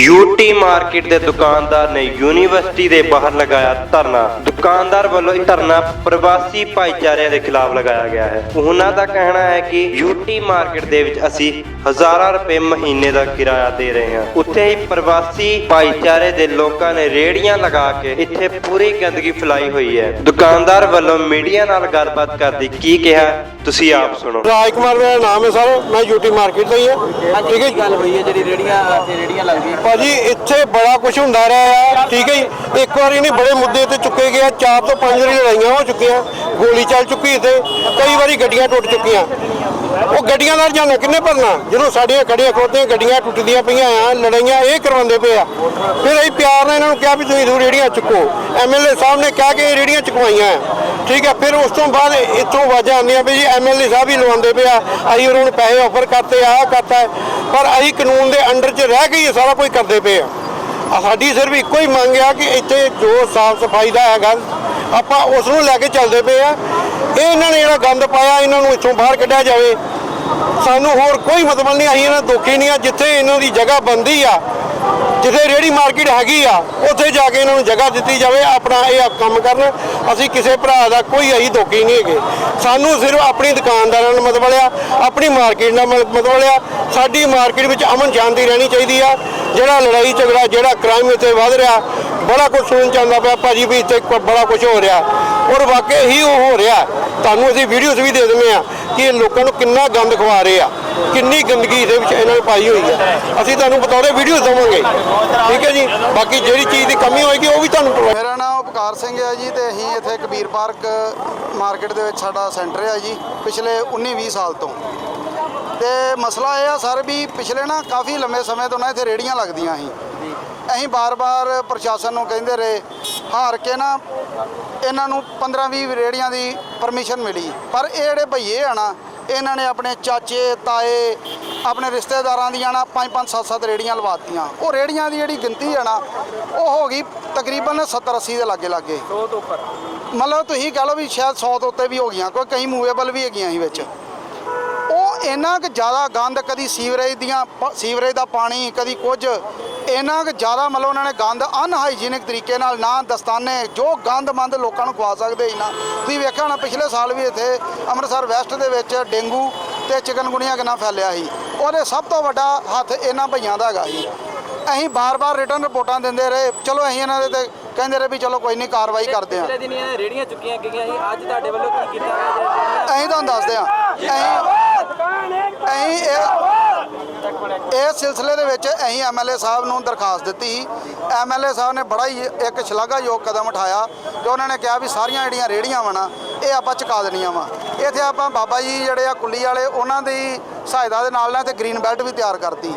UT market ਦੇ ਦੁਕਾਨਦਾਰ ਨੇ ਯੂਨੀਵਰਸਿਟੀ ਦੇ ਬਾਹਰ ਲਗਾਇਆ ਧਰਨਾ। ਦੁਕਾਨਦਾਰ ਵੱਲੋਂ ਇਹ ਧਰਨਾ ਪ੍ਰਵਾਸੀ ਭਾਈਚਾਰਿਆਂ ਦੇ ਖਿਲਾਫ ਲਗਾਇਆ ਗਿਆ ਹੈ। ਉਹਨਾਂ ਦਾ ਕਹਿਣਾ ਹੈ ਕਿ ਯੂਟੀ ਮਾਰਕੀਟ ਦੇ ਵਿੱਚ ਅਸੀਂ ਹਜ਼ਾਰਾਂ ਰੁਪਏ ਮਹੀਨੇ ਦਾ ਕਿਰਾਇਆ ਦੇ ਰਹੇ ਹਾਂ। ਉੱਥੇ ਹੀ ਪ੍ਰਵਾਸੀ ਭਾਈਚਾਰੇ ਦੇ ਲੋਕਾਂ ਨੇ ਰੇੜੀਆਂ ਲਗਾ ਕੇ ਇੱਥੇ ਪੂਰੀ ਗੰਦਗੀ ਫੈਲਾਈ ਹੋਈ ਹੈ। ਦੁਕਾਨਦਾਰ ਵੱਲੋਂ ਮੀਡੀਆ ਨਾਲ ਗੱਲਬਾਤ ਕਰਦੀ ਕੀ ਕਿਹਾ ਤੁਸੀਂ ਆਪ ਸੁਣੋ। ਰਾਜ ਕੁਮਾਰ ਮੇਰਾ ਨਾਮ ਹੈ ਸਰ। ਮੈਂ ਯੂਟੀ ਮਾਰਕੀਟ ਦਾ ਹੀ ਹਾਂ। ਠੀਕ ਹੈ। ਗੱਲ ਹੋਈ ਹੈ ਜਿਹੜੀ ਰੇੜੀਆਂ ਤੇ ਰੇੜੀਆਂ ਲੱਗਦੀਆਂ? ਭਾਜੀ ਇੱਥੇ ਬੜਾ ਕੁਝ ਹੁੰਦਾ ਰਿਹਾ ਆ ਠੀਕ ਹੈ ਜੀ? ਇੱਕ ਵਾਰੀ ਨਹੀਂ ਬੜੇ ਮੁੱਦੇ ਤੇ ਚੁੱਕੇ ਗਏ ਆ, ਚਾਰ ਤੋਂ ਪੰਜ ਵਾਰੀ ਲੜਾਈਆਂ ਹੋ ਚੁੱਕੀਆਂ ਗੋਲੀ ਚੱਲ ਚੁੱਕੀ ਇੱਥੇ ਕਈ ਵਾਰੀ ਗੱਡੀਆਂ ਟੁੱਟ ਚੁੱਕੀਆਂ। ਉਹ ਗੱਡੀਆਂ ਦਾ ਰੁਝਾਨ ਕਿੰਨੇ ਭਰਨਾ? ਜਦੋਂ ਸਾਡੀਆਂ ਖੜੀਆਂ ਖੋਤੀਆਂ ਗੱਡੀਆਂ ਟੁੱਟਦੀਆਂ ਪਈਆਂ ਆ, ਲੜਾਈਆਂ ਇਹ ਕਰਵਾਉਂਦੇ ਪਏ ਆ। ਫਿਰ ਅਸੀਂ ਪਿਆਰ ਨਾਲ ਇਹਨਾਂ ਨੂੰ ਕਿਹਾ ਵੀ ਤੁਸੀਂ ਦੋ ਰੇੜੀਆਂ ਚੁੱਕੋ। ਐਮਐਲਏ ਸਾਹਿਬ ਨੇ ਕਿਹਾ ਕਿ ਇਹ ਰੇੜੀਆਂ ਚੁਕਵਾਈਆਂ ਠੀਕ ਹੈ ਫਿਰ ਉਸ ਤੋਂ ਬਾਅਦ ਇੱਥੋਂ ਆਵਾਜ਼ਾਂ ਆਉਂਦੀਆਂ ਵੀ ਜੀ ਐਮਐਲਏ ਸਾਹਿਬ ਹੀ ਲਵਾਉਂਦੇ ਪਏ ਆ। ਅਸੀਂ ਉਹਨਾਂ ਨੂੰ ਪੈਸੇ ਆਫਰ ਕਰਤੇ ਆ ਕਰਤਾ ਪਰ ਅਸੀਂ ਕਾਨੂੰਨ ਦੇ ਅੰਡਰ 'ਚ ਰਹਿ ਕੇ ਹੀ ਸਾਰਾ ਕੁਝ ਕਰਦੇ ਪਏ ਆ। ਆ ਸਾਡੀ ਸਿਰਫ ਇੱਕੋ ਹੀ ਮੰਗ ਆ ਕਿ ਇੱਥੇ ਜੋ ਸਾਫ਼ ਸਫ਼ਾਈ ਦਾ ਹੈਗਾ, ਆਪਾਂ ਉਸ ਨੂੰ ਲੈ ਕੇ ਚੱਲਦੇ ਪਏ ਆ। ਇਹ ਇਹਨਾਂ ਨੇ ਜਿਹੜਾ ਗੰਦ ਪਾਇਆ, ਇਹਨਾਂ ਨੂੰ ਇੱਥੋਂ ਬਾਹਰ ਕੱਢਿਆ ਜਾਵੇ। ਸਾਨੂੰ ਹੋਰ ਕੋਈ ਮਤਲਬ ਨਹੀਂ, ਅਸੀਂ ਇਹਨਾਂ ਦੁਖੀ ਨਹੀਂ ਆ, ਜਿੱਥੇ ਇਹਨਾਂ ਦੀ ਜਗ੍ਹਾ ਬੰਦੀ ਆ, ਜਿੱਥੇ ਰੇੜੀ ਮਾਰਕੀਟ ਹੈਗੀ ਆ, ਉੱਥੇ ਜਾ ਕੇ ਇਹਨਾਂ ਨੂੰ ਜਗ੍ਹਾ ਦਿੱਤੀ ਜਾਵੇ, ਆਪਣਾ ਇਹ ਕੰਮ ਕਰਨ। ਅਸੀਂ ਕਿਸੇ ਭਰਾ ਦਾ ਕੋਈ ਅਸੀਂ ਦੋਖੀ ਨਹੀਂ ਹੈਗੇ। ਸਾਨੂੰ ਸਿਰਫ ਆਪਣੀ ਦੁਕਾਨਦਾਰਾਂ ਨਾਲ ਮਤਲਬ ਆ, ਆਪਣੀ ਮਾਰਕੀਟ ਨਾਲ ਮ- ਮਤਲਬ ਆ, ਸਾਡੀ ਮਾਰਕੀਟ ਵਿੱਚ ਅਮਨ ਸ਼ਾਂਤੀ ਰਹਿਣੀ ਚਾਹੀਦੀ ਆ। ਜਿਹੜਾ ਲੜਾਈ ਝਗੜਾ, ਜਿਹੜਾ ਕ੍ਰਾਈਮ ਇੱਥੇ ਵੱਧ ਰਿਹਾ, ਬੜਾ ਕੁਝ ਸੁਣਨ ਚ ਆਉਂਦਾ ਪਿਆ, ਭਾਜੀ ਵੀ ਇੱਥੇ ਬੜਾ ਕੁਝ ਹੋ ਰਿਹਾ। ਔਰ ਵਾਕਈ ਹੀ ਉਹ ਹੋ ਰਿਹਾ। ਤੁਹਾਨੂੰ ਅਸੀਂ ਵੀਡੀਓਜ਼ ਵੀ ਦੇ ਦਿੰਦੇ ਆ ਕਿ ਇਹ ਲੋਕਾਂ ਨੂੰ ਕਿੰਨਾ ਗੰਦ ਖਵਾ ਰਹੇ ਆ, ਕਿੰਨੀ ਗੰਦਗੀ ਇਹਦੇ ਵਿੱਚ ਇਹਨਾਂ ਨੇ ਪਾਈ ਹੋਈ ਹੈ ਅਸੀਂ ਤੁਹਾਨੂੰ ਬਤੌਰੇ ਵੀਡੀਓ ਦਵਾਂਗੇ। ਠੀਕ ਹੈ ਜੀ? ਬਾਕੀ ਜਿਹੜੀ ਚੀਜ਼ ਦੀ ਕਮੀ ਹੋਏਗੀ, ਉਹ ਵੀ ਤੁਹਾਨੂੰ ਮੇਰਾ ਨਾਮ ਸਿੰਘ ਆ ਜੀ ਤੇ ਅਸੀਂ ਇੱਥੇ ਕਬੀਰ ਪਾਰਕ ਮਾਰਕੀਟ ਦੇ ਵਿੱਚ ਸਾਡਾ ਸੈਂਟਰ ਆ ਜੀ, ਪਿਛਲੇ 19-20 ਸਾਲ ਤੋਂ। ਤੇ ਮਸਲਾ ਇਹ ਆ ਸਰ ਵੀ ਪਿਛਲੇ ਨਾ ਕਾਫੀ ਲੰਮੇ ਸਮੇਂ ਤੋਂ ਨਾ ਇੱਥੇ ਰੇੜੀਆਂ ਲੱਗਦੀਆਂ ਸੀ। ਅਸੀਂ ਬਾਰ-ਬਾਰ ਪ੍ਰਸ਼ਾਸਨ ਨੂੰ ਕਹਿੰਦੇ ਰਹੇ, ਹਾਰ ਕੇ ਨਾ ਇਹਨਾਂ ਨੂੰ 15-20 ਰੇੜੀਆਂ ਦੀ ਪਰਮਿਸ਼ਨ ਮਿਲੀ। ਪਰ ਇਹ ਜਿਹੜੇ ਭਈਏ ਆ ਨਾ, ਇਹਨਾਂ ਨੇ ਆਪਣੇ ਚਾਚੇ, ਤਾਏ, ਆਪਣੇ ਰਿਸ਼ਤੇਦਾਰਾਂ ਦੀਆਂ ਨਾ 5-5 7-7 ਰੇੜੀਆਂ ਲਵਾਤੀਆਂ ਉਹ ਰੇੜੀਆਂ ਦੀ ਜਿਹੜੀ ਗਿਣਤੀ ਆ ਨਾ, ਉਹ ਹੋ ਗਈ ਤਕਰੀਬਨ 70-80 ਦੇ ਲਾਗੇ ਲਾਗੇ। 100 ਤੋਂ ਉੱਪਰ। ਮਤਲਬ ਤੁਸੀਂ ਕਹ ਲਓ ਵੀ ਸ਼ਾਇਦ 100 ਤੋਂ ਉੱਤੇ ਵੀ ਹੋ ਗਈਆਂ ਕੋਈ ਕਈ ਮੂਵੇਬਲ ਵੀ ਹੈਗੀਆਂ ਸੀ ਵਿੱਚ। ਉਹ ਇੰਨਾ ਕੁ ਜ਼ਿਆਦਾ ਗੰਦ ਕਦੀ ਸੀਵਰੇਜ ਦੀਆਂ ਪ- ਸੀਵਰੇਜ ਦਾ ਪਾਣੀ ਕਦੀ ਕੁਝ ਇੰਨਾ ਕੁ ਜ਼ਿਆਦਾ ਮਤਲਬ ਉਹਨਾਂ ਨੇ ਗੰਦ ਅਨਹਾਈਜੀਨਿਕ ਤਰੀਕੇ ਨਾਲ ਨਾ ਦਸਤਾਨੇ ਜੋ ਗੰਦਮੰਦ ਲੋਕਾਂ ਨੂੰ ਖਵਾ ਸਕਦੇ ਸੀ ਨਾ। ਤੁਸੀਂ ਵੇਖਿਆ ਹੋਣਾ ਪਿਛਲੇ ਸਾਲ ਵੀ ਇੱਥੇ ਅੰਮ੍ਰਿਤਸਰ ਵੈਸਟ ਦੇ ਵਿੱਚ ਡੇਂਗੂ ਤੇ ਚਿਕਨਗੁਨੀਆ ਕਿੰਨਾ ਫੈਲਿਆ ਸੀ। ਉਹਦੇ ਸਭ ਤੋਂ ਵੱਡਾ ਹੱਥ ਇਹਨਾਂ ਭਈਆਂ ਦਾ ਹੈਗਾ ਸੀ। ਅਸੀਂ ਬਾਰ-ਬਾਰ ਰਿਟਰਨ ਰਿਪੋਰਟਾਂ ਦਿੰਦੇ ਰਹੇ। ਚਲੋ ਅਸੀਂ ਇਹਨਾਂ ਦੇ ਤੇ ਕਹਿੰਦੇ ਰਹੇ ਵੀ ਚਲੋ ਕੋਈ ਨਹੀਂ ਕਾਰਵਾਈ ਕਰਦੇ ਹਾਂ। ਪਿਛਲੇ ਦਿਨ ਇਹ ਰੇੜੀਆਂ ਚੁੱਕੀਆਂ ਗਈਆਂ ਸੀ। ਅੱਜ ਤੁਹਾਡੇ ਵੱਲੋਂ ਕੀ ਕੀਤਾ ਗਿਆ? ਜਿਹੜੀਆਂ ਅਸੀਂ ਤੁਹਾਨੂੰ ਦੱਸਦੇ ਹਾਂ। ਅਸੀਂ ਅਸੀਂ ਇਹ ਇਸ ਸਿਲਸਿਲੇ ਦੇ ਵਿੱਚ ਅਸੀਂ ਐਮਐਲਏ ਸਾਹਿਬ ਨੂੰ ਦਰਖਾਸਤ ਦਿੱਤੀ ਐਮਐਲਏ ਸਾਹਿਬ ਨੇ ਬੜਾ ਹੀ ਇੱਕ ਸ਼ਲਾਘਾਯੋਗ ਕਦਮ ਉਠਾਇਆ ਕਿ ਉਹਨਾਂ ਨੇ ਕਿਹਾ ਵੀ ਸਾਰੀਆਂ ਜਿਹੜੀਆਂ ਰੇੜੀਆਂ ਵਾ ਨਾ ਇਹ ਆਪਾਂ ਚੁਕਾ ਦੇਣੀਆਂ ਵਾ। ਇੱਥੇ ਆਪਾਂ ਬਾਬਾ ਜੀ ਜਿਹੜੇ ਆ ਕੁੱਲੀ ਵਾਲੇ ਉਹਨਾਂ ਦੀ ਸਹਾਇਤਾ ਦੇ ਨਾਲ ਨਾਲ ਤੇ ਗ੍ਰੀਨ ਬੈਲਟ ਵੀ ਤਿਆਰ ਕਰਤੀ।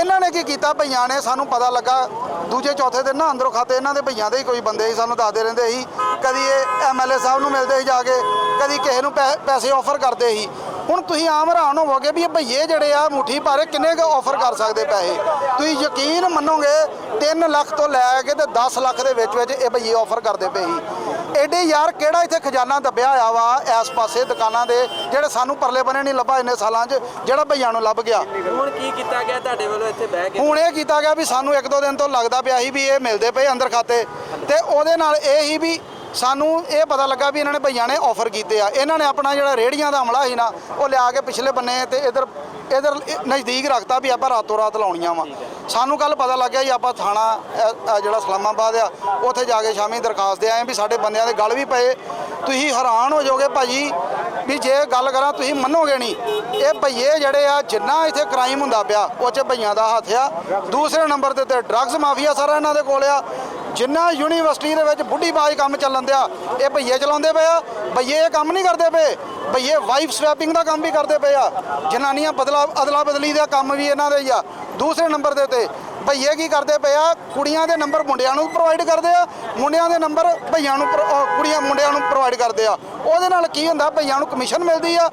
ਇਹਨਾਂ ਨੇ ਕੀ ਕੀਤਾ? ਭਈਆਂ ਨੇ ਸਾਨੂੰ ਪਤਾ ਲੱਗਾ, ਦੂਜੇ ਚੌਥੇ ਦਿਨ ਨਾ ਅੰਦਰੋਂ ਖਾਤੇ ਇਹਨਾਂ ਦੇ ਭਈਆਂ ਦੇ ਹੀ ਕੋਈ ਬੰਦੇ ਸੀ, ਸਾਨੂੰ ਦੱਸਦੇ ਰਹਿੰਦੇ ਸੀ। ਕਦੀ ਇਹ ਐਮਐਲਏ ਸਾਹਿਬ ਨੂੰ ਮਿਲਦੇ ਸੀ ਜਾ ਕੇ, ਕਦੀ ਕਿਸੇ ਨੂੰ ਪੈ- ਪੈਸੇ ਆਫਰ ਕਰਦੇ ਸੀ। ਹੁਣ ਤੁਸੀਂ ਆਮ ਹੈਰਾਨ ਹੋਵੋਗੇ ਵੀ ਇਹ ਭਈਏ ਜਿਹੜੇ ਆ ਮੁੱਠੀ ਭਾਰੇ ਕਿੰਨੇ ਕੁ ਆਫਰ ਕਰ ਸਕਦੇ ਪੈਸੇ? ਤੁਸੀਂ ਯਕੀਨ ਮੰਨੋਗੇ 3 ਲੱਖ ਤੋਂ ਲੈ ਕੇ ਤੇ 10 ਲੱਖ ਦੇ ਵਿੱਚ ਵਿੱਚ ਇਹ ਭਈਏ ਆਫਰ ਕਰਦੇ ਪਏ ਸੀ। ਐਡੇ ਯਾਰ ਕਿਹੜਾ ਇੱਥੇ ਖਜ਼ਾਨਾ ਦੱਬਿਆ ਹੋਇਆ ਵਾ ਇਸ ਪਾਸੇ ਦੁਕਾਨਾਂ ਦੇ ਜਿਹੜੇ ਸਾਨੂੰ ਪਰਲੇ ਬੰਨੇ ਨਹੀਂ ਲੱਭਾ ਇੰਨੇ ਸਾਲਾਂ 'ਚ ਜਿਹੜਾ ਭਈਆਂ ਨੂੰ ਲੱਭ ਗਿਆ। ਹੁਣ ਕੀ ਕੀਤਾ ਗਿਆ? ਤੁਹਾਡੇ ਵੱਲੋਂ ਇੱਥੇ ਬਹਿ ਕੇ ਹੁਣ ਇਹ ਕੀਤਾ ਗਿਆ ਵੀ ਸਾਨੂੰ ਇੱਕ ਦੋ ਦਿਨ ਤੋਂ ਲੱਗਦਾ ਪਿਆ ਸੀ ਵੀ ਇਹ ਮਿਲਦੇ ਪਏ ਅੰਦਰ ਖਾਤੇ। ਤੇ ਉਹਦੇ ਨਾਲ ਇਹ ਹੀ ਵੀ ਸਾਨੂੰ ਇਹ ਪਤਾ ਲੱਗਾ ਵੀ ਇਹਨਾਂ ਨੇ ਭਈਆਂ ਨੇ ਆਫਰ ਕੀਤੇ ਆ। ਇਹਨਾਂ ਨੇ ਆਪਣਾ ਜਿਹੜਾ ਰੇੜੀਆਂ ਦਾ ਅਮਲਾ ਸੀ ਨਾ ਉਹ ਲਿਆ ਕੇ ਪਿਛਲੇ ਬੰਨੇ ਤੇ ਇਧਰ ਇਧਰ ਨਜ਼ਦੀਕ ਰੱਖਤਾ ਵੀ ਆਪਾਂ ਰਾਤੋਂ ਰਾਤ ਲਾਉਣੀਆਂ ਵਾ। ਸਾਨੂੰ ਕੱਲ ਪਤਾ ਲੱਗਿਆ ਜੀ ਆਪਾਂ ਥਾਣਾ ਜਿਹੜਾ ਸਲਾਮਾਬਾਦ ਆ, ਉੱਥੇ ਜਾ ਕੇ ਸ਼ਾਮੀ ਦਰਖਾਸਤ ਦੇ ਆਏ ਵੀ ਸਾਡੇ ਬੰਦਿਆਂ ਦੇ ਗਲ ਵੀ ਪਏ। ਤੁਸੀਂ ਹੈਰਾਨ ਹੋ ਜਾਓਗੇ ਭਾਜੀ ਵੀ ਜੇ ਗੱਲ ਕਰਾਂ ਤੁਸੀਂ ਮੰਨੋਗੇ ਨਹੀਂ। ਇਹ ਭਈਏ ਜਿਹੜੇ ਆ, ਜਿੰਨਾ ਇੱਥੇ ਕ੍ਰਾਈਮ ਹੁੰਦਾ ਪਿਆ, ਉਹ 'ਚ ਭਈਆਂ ਦਾ ਹੱਥ ਆ। ਦੂਸਰੇ ਨੰਬਰ ਤੇ ਤੇ ਡਰੱਗਸ ਮਾਫੀਆ ਸਾਰਾ ਇਹਨਾਂ ਦੇ ਕੋਲ ਆ। ਜਿੰਨਾ ਯੂਨੀਵਰਸਿਟੀ ਦੇ ਵਿੱਚ ਬੁੱਢੀਬਾਜ਼ ਕੰਮ ਚੱਲਣ ਦਿਆ, ਇਹ ਭਈਏ ਚਲਾਉਂਦੇ ਪਏ ਆ। ਭਈਏ ਇਹ ਕੰਮ ਨਹੀਂ ਕਰਦੇ ਪਏ। ਭਈਏ ਵਾਈਫ ਸਵੈਪਿੰਗ ਦਾ ਕੰਮ ਵੀ ਕਰਦੇ ਪਏ ਆ। ਜਨਾਨੀਆਂ ਬਦਲਾ ਅਦਲਾ ਬਦਲੀ ਦਾ ਕੰਮ ਵੀ ਇਹਨਾਂ ਦੇ ਹੀ ਆ। ਦੂਸਰੇ ਨੰਬਰ ਦੇ ਤੇ ਭਈਏ ਕੀ ਕਰਦੇ ਪਏ ਆ? ਕੁੜੀਆਂ ਦੇ ਨੰਬਰ ਮੁੰਡਿਆਂ ਨੂੰ ਪ੍ਰੋਵਾਈਡ ਕਰਦੇ ਆ, ਮੁੰਡਿਆਂ ਦੇ ਨੰਬਰ ਭਈਆਂ ਨੂੰ ਪ੍ਰੋ- ਕੁੜੀਆਂ ਮੁੰਡਿਆਂ ਨੂੰ ਪ੍ਰੋਵਾਈਡ ਕਰਦੇ ਆ। ਉਹਦੇ ਨਾਲ ਕੀ ਹੁੰਦਾ? ਭਈਆਂ ਨੂੰ ਕਮਿਸ਼ਨ ਮਿਲਦੀ ਆ।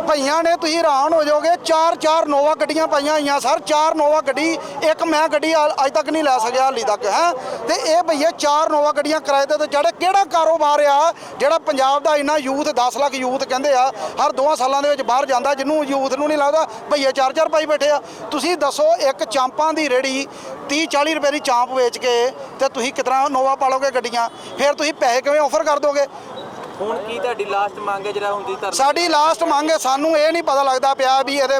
ਭਈਆਂ ਨੇ ਤੁਸੀਂ ਹੈਰਾਨ ਹੋ ਜਾਓਗੇ, ਚਾਰ ਚਾਰ ਨੋਵਾ ਗੱਡੀਆਂ ਪਾਈਆਂ ਹੋਈਆਂ, ਸਰ, ਚਾਰ ਨੋਵਾ ਗੱਡੀ, ਇੱਕ ਮੈਂ ਗੱਡੀ ਅੱਜ ਤੱਕ ਨਹੀਂ ਲੈ ਸਕਿਆ ਹਾਲੀ ਤੱਕ, ਹੈ? ਤੇ ਇਹ ਭਈਏ ਚਾਰ ਨੋਵਾ ਗੱਡੀਆਂ ਕਿਰਾਏ ਤੇ ਤੇ ਜਿਹੜੇ ਕਿਹੜਾ ਕਾਰੋਬਾਰ ਆ ਜਿਹੜਾ ਪੰਜਾਬ ਦਾ ਇੰਨਾ ਯੂਥ 10 ਲੱਖ ਯੂਥ ਕਹਿੰਦੇ ਆ, ਹਰ ਦੋਆਂ ਸਾਲਾਂ ਦੇ ਵਿੱਚ ਬਾਹਰ ਜਾਂਦਾ, ਜਿਹਨੂੰ ਯੂਥ ਨੂੰ ਨਹੀਂ ਲੱਗਦਾ, ਭਈਏ ਚਾਰ ਚਾਰ ਪਾਈ ਬੈਠੇ ਆ। ਤੁਸੀਂ ਦੱਸੋ, ਇੱਕ ਚਾਂਪਾਂ ਦੀ ਰੇੜੀ 30 40 ਰੁਪਏ ਦੀ ਚਾਂਪ ਵੇਚ ਕੇ ਤੇ ਤੁਸੀਂ ਕਿਤਨਾ ਨੋਵਾ ਪਾਲੋਗੇ ਗੱਡੀਆਂ? ਫਿਰ ਤੁਸੀਂ ਪੈਸੇ ਕਿਵੇਂ ਆਫਰ ਕਰ ਦੋਗੇ? ਹੁਣ ਕੀ ਤੁਹਾਡੀ ਲਾਸਟ ਮੰਗ ਹੈ ਜਿਹੜਾ ਹੁੰਦੀ ਧਰਨਾ? ਸਾਡੀ ਲਾਸਟ ਮੰਗ ਹੈ ਸਾਨੂੰ ਇਹ ਨਹੀਂ ਪਤਾ ਲੱਗਦਾ ਪਿਆ ਵੀ ਇਹਦੇ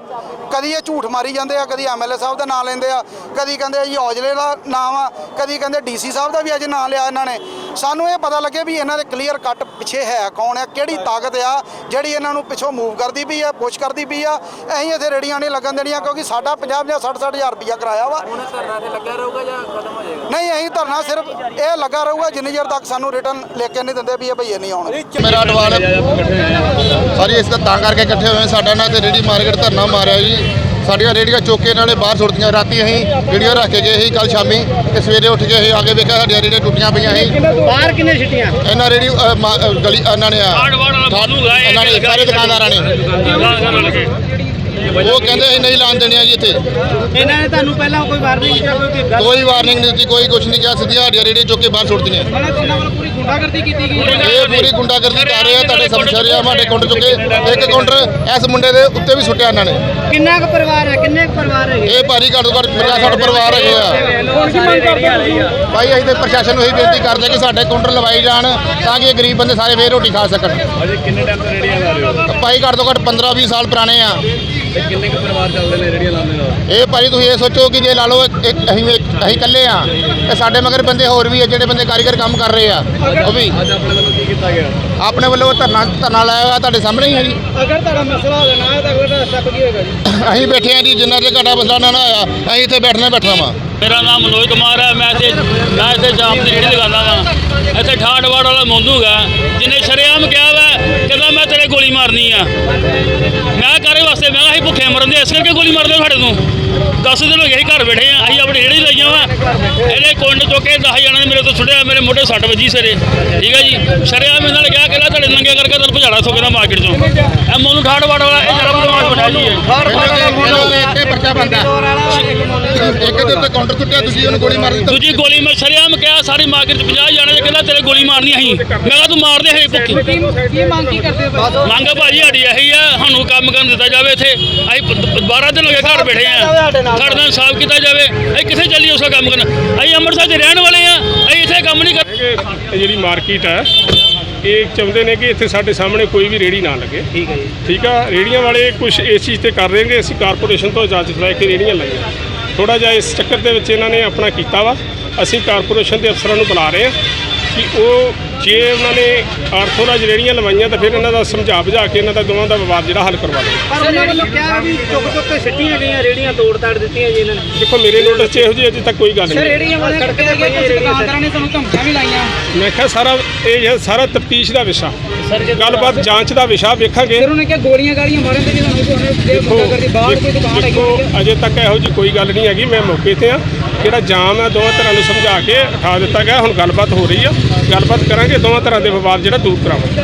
ਕਦੀ ਇਹ ਝੂਠ ਮਾਰੀ ਜਾਂਦੇ ਆ ਕਦੀ ਐਮਐਲਏ ਸਾਹਿਬ ਦਾ ਨਾਮ ਲੈਂਦੇ ਆ ਕਦੀ ਕਹਿੰਦੇ ਆ ਜੀ ਔਜਲੇ ਦਾ ਨਾਮ ਆ ਕਦੀ ਕਹਿੰਦੇ ਡੀਸੀ ਸਾਹਿਬ ਦਾ ਵੀ ਅੱਜ ਨਾਮ ਲਿਆ ਇਹਨਾਂ ਨੇ। ਸਾਨੂੰ ਇਹ ਪਤਾ ਲੱਗੇ ਵੀ ਇਹਨਾਂ ਦੇ ਕਲੀਅਰ ਕੱਟ ਪਿੱਛੇ ਹੈ ਕੌਣ ਆ ਕਿਹੜੀ ਤਾਕਤ ਆ ਜਿਹੜੀ ਇਹਨਾਂ ਨੂੰ ਪਿੱਛੋਂ ਮੂਵ ਕਰਦੀ ਪਈ ਆ ਪੁਸ਼ ਕਰਦੀ ਪਈ ਆ। ਅਸੀਂ ਇੱਥੇ ਰੇੜੀਆਂ ਨਹੀਂ ਲੱਗਣ ਦੇਣੀਆਂ ਕਿਉਂਕਿ ਸਾਡਾ 50 50 60 60 ਹਜ਼ਾਰ ਰੁਪਇਆ ਕਿਰਾਇਆ ਵਾ। ਹੁਣ ਧਰਨਾ ਤੇ ਲੱਗਾ ਰਹੂਗਾ ਜਾਂ ਖਤਮ ਹੋ ਜਾਏਗਾ? ਨਹੀਂ ਅਸੀਂ ਧਰਨਾ ਸਿਰਫ ਇਹ ਲੱਗਾ ਰਹੂਗਾ ਜਿੰਨੀ ਚਿਰ ਤੱਕ ਸਾਨੂੰ ਰਿਟਰਨ ਲਿਖ ਕੇ ਨਹੀਂ ਦਿੰਦੇ ਵੀ ਇਹ ਭਈਏ ਨਹੀਂ ਆਉਣਗੇ। ਮੇਰਾ ਅਡਵਾਲ ਸਾਰੀ ਇਸ ਦਾ ਤਾਂ ਕਰਕੇ ਇਕੱਠੇ ਹੋਏ ਸਾਡਾ ਨਾਲ ਤੇ ਰੇੜੀ ਮਾਰਕੀਟ ਧਰਨਾ ਮਾਰਿਆ ਜੀ। ਸਾਡੀਆਂ ਰੇੜੀਆਂ ਚੋਕੇ ਨਾਲੇ ਬਾਹਰ ਸੁੱਟਦੀਆਂ ਰਾਤੀ ਅਸੀਂ ਰੇੜੀਆਂ ਰੱਖ ਕੇ ਗਏ ਸੀ ਕੱਲ ਸ਼ਾਮੀ ਤੇ ਸਵੇਰੇ ਉੱਠ ਕੇ ਅਸੀਂ ਆ ਕੇ ਵੇਖਿਆ ਸਾਡੀਆਂ ਰੇੜੀਆਂ ਟੁੱਟੀਆਂ ਪਈਆਂ ਸੀ। ਬਾਹਰ ਕਿੰਨੇ ਛਿੱਟੀਆਂ ਇਹਨਾਂ ਰੇੜੀ ਅ, ਮਾ- ਅ, ਗਲੀ ਇਹਨਾਂ ਨੇ ਆ। ਇਹਨਾਂ ਨੇ ਸਾਰੇ ਦੁਕਾਨਦਾਰਾਂ ਨੇ। ਉਹ ਕਹਿੰਦੇ ਅਸੀਂ ਨਹੀਂ ਲਾਣ ਦੇਣੀਆਂ ਜੀ ਇੱਥੇ। ਇਹਨਾਂ ਨੇ ਤੁਹਾਨੂੰ ਪਹਿਲਾਂ ਕੋਈ ਵਾਰਨਿੰਗ ਜਾਂ ਕੋਈ ਗੱਲ ਕੋਈ ਵਾਰਨਿੰਗ ਨਹੀਂ ਦਿੱਤੀ ਕੋਈ ਕੁਝ ਨਹੀਂ ਕਿਹਾ ਸਿੱਧੀਆਂ ਸਾਡੀਆਂ ਰੇੜੀਆਂ ਚੁੱਕ ਕੇ ਬਾਹਰ ਸੁੱਟਦੀਆਂ ਉਹਨਾਂ ਵੱਲੋਂ ਪੂਰੀ ਗੁੰਡਾਗਰਦੀ ਕੀਤੀ ਗਈ ਹੈ। ਇਹ ਪੂਰੀ ਗੁੰਡਾਗਰਦੀ ਕਰ ਰਹੇ ਆ ਤੁਹਾਡੇ ਸਮਸ਼ਰਿਆ ਸਾਡੇ ਕਾਊਂਟਰ ਚੁੱਕੇ ਇੱਕ ਕਾਊਂਟਰ ਇਸ ਮੁੰਡੇ ਦੇ ਉੱਤੇ ਵੀ ਸੁੱਟਿਆ ਇਹਨਾਂ ਨੇ। ਕਿੰਨਾ ਕੁ ਪਰਿਵਾਰ ਹੈ? ਕਿੰਨੇ ਕੁ ਪਰਿਵਾਰ ਹੈਗੇ? ਇਹ ਭਾਰੀ ਘੱਟ ਤੋਂ ਘੱਟ 50 60 ਪਰਿਵਾਰ ਹੈਗੇ ਆ। ਹੁਣ ਕੀ ਮੰਗ ਕਰਦੇ ਹੋ ਭਾਈ ਅਸੀਂ ਤੇ ਪ੍ਰਸ਼ਾਸਨ ਨੂੰ ਇਹੀ ਬੇਨਤੀ ਕਰਦੇ ਕਿ ਸਾਡੇ ਕਾਊਂਟਰ ਲਵਾਈ ਜਾਣ ਤਾਂ ਕਿ ਇਹ ਗਰੀਬ ਬੰਦੇ ਸਾਰੇ ਫੇਰ ਰੋਟੀ ਖਾ ਸਕਣ। ਅਜੇ ਕਿੰਨੇ ਟਾਈਮ ਤੋਂ ਰੇੜੀਆਂ ਲਾ ਰਹੇ ਹੋ? ਭਾਈ ਘੱਟ ਤੋਂ ਘੱਟ 15 20 ਸਾਲ ਪੁਰਾਣੇ ਆ। ਤੇ ਕਿੰਨੇ ਕੁ ਪਰਿਵਾਰ ਚੱਲਦੇ ਨੇ ਰੇੜੀਆਂ ਲਾਉਂਦੇ ਨਾਲ? ਇਹ ਭਾਈ ਤੁਸੀਂ ਇਹ ਸੋਚੋ ਕਿ ਜੇ ਲਾ ਲਓ ਇੱਕ ਇੱਕ ਅਸੀਂ ਇੱਕ- ਅਸੀਂ ਇਕੱਲੇ ਆ ਤੇ ਸਾਡੇ ਮਗਰ ਬੰਦੇ ਹੋਰ ਵੀ ਆ ਜਿਹੜੇ ਬੰਦੇ ਕਾਰੀਗਰ ਕੰਮ ਕਰ ਰਹੇ ਆ ਉਹ ਵੀ। ਅੱਜ ਆਪਣੇ ਵੱਲੋਂ ਕੀ ਕੀਤਾ ਗਿਆ? ਆਪਣੇ ਵੱਲੋਂ ਧਰਨਾ ਧਰਨਾ ਲਾਇਆ ਹੋਇਆ ਤੁਹਾਡੇ ਸਾਹਮਣੇ ਹੀ ਹੈ ਜੀ। ਅਗਰ ਤੁਹਾਡਾ ਮਸਲਾ ਹੋ ਜਾਣਾ ਹੈ ਤਾਂ ਅਗਰ ਸਟੈਪ ਕੀ ਹੋਏਗਾ ਜੀ? ਅਸੀਂ ਬੈਠੇ ਆ ਜੀ ਜਿੰਨਾ ਤੇ ਘਾਟਾ ਮਸਲਾ ਨਾ ਨਾ ਆਇਆ ਅਸੀਂ ਇੱਥੇ ਬੈਠਣਾ ਹੀ ਬੈਠਣਾ ਵਾ। ਮੇਰਾ ਨਾਮ ਮਨੋਜ ਕੁਮਾਰ ਹੈ ਮੈਂ ਤੇ ਮੈਂ ਇੱਥੇ ਜਾਮ ਦੀ ਰੇੜੀ ਲਗਾਉਂਦਾ ਵਾਂ। ਇੱਥੇ ਠਾੜਵਾੜ ਵਾਲਾ ਮੋਂਦੂਗਾ ਜਿਹਨੇ ਸ਼ਰੇਆਮ ਕਿਹਾ ਵਾ ਮਾਰਨੀ ਆ। ਮੈਂ ਕਾਰੇ ਵਾਸਤੇ? ਮੈਂ ਕਿਹਾ ਅਸੀਂ ਭੁੱਖੇ ਮਰਨ ਦੇ। ਇਸ ਕਰਕੇ ਗੋਲੀ ਮਾਰਦੇ ਸਾਡੇ ਤੋਂ। 10 ਦਿਨ ਹੋ ਗਏ ਘਰ ਬੈਠੇ ਆ। ਅਸੀਂ ਆਪਣੀ ਰੇੜੀ ਲਾਈਆਂ ਵਾ ਇਹਨੇ ਕੁੰਡ ਚੁੱਕ ਕੇ 10 ਜਣਾਂ ਨੇ ਮੇਰੇ ਤੋਂ ਸੁੱਟਿਆ। ਮੇਰੇ ਮੋਢੇ ਸੱਟ ਵੱਜੀ ਸਿਰੇ। ਠੀਕ ਹੈ ਜੀ? ਸ਼ਰੇਆਮ ਇਹਨਾਂ ਨੇ ਕਿਹਾ ਕਿ ਲੈ ਤੁਹਾਡੇ ਨੰਗੇ ਕਰਕੇ ਤੁਹਾਨੂੰ ਭਜਾੜਾ ਸੋਕੇ ਦਾ ਮਾਰਕੀਟ ਚੋਂ। ਇਹ ਮੋਨੂੰ ਠਾੜਵਾੜ ਵਾਲਾ ਇਹ ਜਰਾ ਬਦਮਾਸ਼ ਬਣਿਆ ਜੀ ਪਰਚਾ ਬੰਦਾ ਇੱਕ ਦੇ ਉੱਤੇ ਕਾਊਂਟਰ ਟੁੱਟਿਆ ਤੁਸੀਂ ਉਹਨੂੰ ਗੋਲੀ ਮਾਰ ਦਿੱਤੀ। ਦੂਜੀ ਗੋਲੀ ਮੈਂ ਸ਼ਰੇਆਮ ਕਿਹਾ ਸਾਰੀ ਮਾਰਕੀਟ ਚ 50 ਜਾਣੇ ਕਹਿੰਦਾ ਤੇਰੇ ਗੋਲੀ ਮਾਰਨੀ ਅਸੀਂ। ਮੈਂ ਕਿਹਾ ਤੂੰ ਮਾਰ ਦੇ ਹੈ ਭੁੱਖੀ। ਕੀ ਮੰਗ ਕੀ ਕਰਦੇ ਹੋ ਮੰਗ ਭਾਜੀ ਸਾਡੀ ਇਹੀ ਆ ਸਾਨੂੰ ਕੰਮ ਕਰਨ ਦਿੱਤਾ ਜਾਵੇ ਇੱਥੇ। ਅਸੀਂ 12 ਦਿਨ ਹੋ ਗਏ ਘਰ ਬੈਠੇ ਆ। ਸਾਡੇ ਨਾਲ। ਸਾਫ਼ ਕੀਤਾ ਜਾਵੇ। ਅਸੀਂ ਕਿੱਥੇ ਚੱਲੀਏ ਉਸ ਦਾ ਕੰਮ ਕਰਨ? ਅਸੀਂ ਅੰਮ੍ਰਿਤਸਰ ਦੇ ਰਹਿਣ ਵਾਲੇ ਆ। ਅਸੀਂ ਇੱਥੇ ਕੰਮ ਨਹੀਂ ਕਰ ਕਿ ਇਹ ਜਿਹੜੀ ਮਾਰਕੀਟ ਹੈ ਇਹ ਚਾਹੁੰਦੇ ਨੇ ਕਿ ਇੱਥੇ ਸਾਡੇ ਸਾਹਮਣੇ ਕੋਈ ਵੀ ਰੇੜੀ ਨਾ ਲੱਗੇ। ਠੀਕ ਹੈ ਜੀ। ਠੀਕ ਆ? ਰੇੜੀਆਂ ਵਾਲੇ ਕੁਝ ਇਸ ਚੀਜ਼ ਤੇ ਕਰ ਰਹੇ ਨੇ ਅਸੀਂ ਕਾਰਪੋਰੇਸ਼ਨ ਤੋਂ ਇਜਾਜ਼ਤ ਲੈ ਕੇ ਰੇੜੀਆਂ ਲਾਈਆਂ। ਥੋੜਾ ਜਿਹਾ ਇਸ ਚੱਕਰ ਦੇ ਵਿੱਚ ਇਹਨਾਂ ਨੇ ਆਪਣਾ ਕੀਤਾ ਵਾ। ਅਸੀਂ ਕਾਰਪੋਰੇਸ਼ਨ ਦੇ ਅਫਸਰਾਂ ਨੂੰ ਬੁਲਾ ਰਹੇ ਹਾਂ। ਕਿ ਉਹ ਜੇ ਉਹਨਾਂ ਨੇ ਆਰਥੋਰਾਜ ਰੇੜੀਆਂ ਲਵਾਈਆਂ ਤਾਂ ਫਿਰ ਇਹਨਾਂ ਦਾ ਸਮਝਾ ਬੁਝਾ ਕੇ ਇਹਨਾਂ ਦਾ ਦੋਵਾਂ ਦਾ ਵਿਵਾਦ ਜਿਹੜਾ ਹੱਲ ਕਰਵਾ ਲਓ ਪਰ ਉਹਨਾਂ ਵੱਲੋਂ ਕਿਹਾ ਵੀ ਚੁੱਕ ਚੁੱਕ ਕੇ ਛਿੱਟੀਆਂ ਗਈਆਂ ਰੇੜੀਆਂ ਤੋੜ ਤਾੜ ਦਿੱਤੀਆਂ ਜੀ ਇਹਨਾਂ ਨੇ। ਦੇਖੋ ਮੇਰੇ ਨੋਟਿਸ 'ਚ ਇਹੋ ਜਿਹੀ ਅਜੇ ਤੱਕ ਕੋਈ ਗੱਲ ਨਹੀਂ। ਰੇੜੀਆਂ ਵਾਲੇ ਕੱਟੇ ਗਏ ਕੁਝ ਦੁਕਾਨਦਾਰਾਂ ਨੇ ਤੁਹਾਨੂੰ ਧਮਕੀਆਂ ਵੀ ਲਾਈਆਂ। ਮੈਂ ਕਿਹਾ ਸਾਰਾ ਇਹ ਹੈ ਸਾਰਾ ਤਫਤੀਸ਼ ਦਾ ਵਿਸ਼ਾ। ਗੱਲਬਾਤ ਜਾਂਚ ਦਾ ਵਿਸ਼ਾ ਵੇਖਾਂਗੇ। ਫਿਰ ਉਹਨੇ ਕਿਹਾ ਗੋਲੀਆਂ ਗਾਲੀਆਂ ਮਾਰਨ ਤੇ ਵੀ ਦੇ ਦੇਖੋ ਗੁੰਡਾ ਕਰਦੀ ਬਾਹਰ ਕੋਈ ਦੁਕਾਨ ਹੈਗੀ ਦੇਖੋ ਅਜੇ ਤੱਕ ਇਹੋ ਜੀ ਕੋਈ ਗੱਲ ਨਹੀਂ ਹੈਗੀ। ਮੈਂ ਮੌਕੇ ਤੇ ਆ ਜਿਹੜਾ ਜਾਮ ਹੈ ਦੋਵਾਂ ਤਰ੍ਹਾਂ ਨੂੰ ਸਮਝਾ ਕੇ ਉਠਾ ਦਿੱਤਾ ਗਿਆ। ਹੁਣ ਗੱਲਬਾਤ ਹੋ ਰਹੀ ਆ। ਗੱਲਬਾਤ ਕਰਾਂਗੇ, ਦੋਵਾਂ ਤਰ੍ਹਾਂ ਦੇ ਵਿਵਾਦ ਜਿਹੜਾ ਦੂਰ ਕਰਾਵਾਂਗੇ।